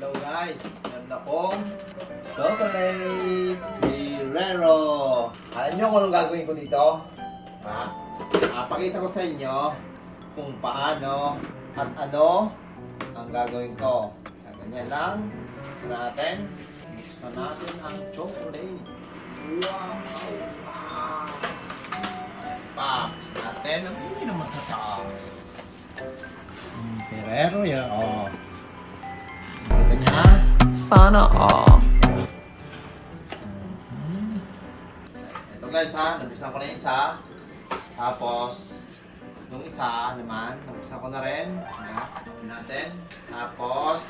Hello guys, meron akong chocolate Ferrero. Alam nyo kung anong gagawin ko dito? Ha? Ah, pakita ko sa inyo kung paano at ano ang gagawin ko. Ganyan lang. Natin. Buksan natin ang chocolate. Wow! Pops natin. Ang hindi naman sa taas. Ferrero yan. Oh. Sana all. Ito guys ha, nabuksan ko na yung isa. Tapos, yung isa naman, nabuksan ko na rin. Ayan, natin. Tapos,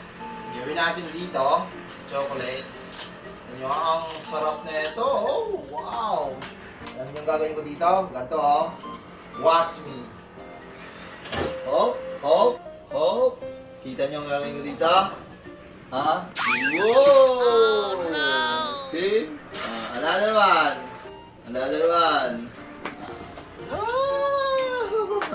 gawin natin dito, chocolate. Nyo, ang sarap na ito. Oh, wow! Alam yung gagawin ko dito? Ganito oh. Watch me. Hop, hop, hop. Kita nyo ang gagawin ko dito? Ha? Wow! See? Ah, another one. Another one.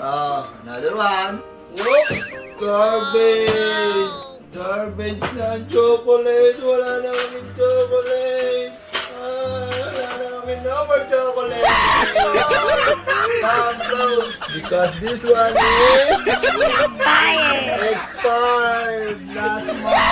Ah, oh, another one. Whoop! Garbage! Garbage na chocolate! Wala na kaming chocolate! Ah, wala na kaming no more chocolate! Pablo! Because this one is expired last month!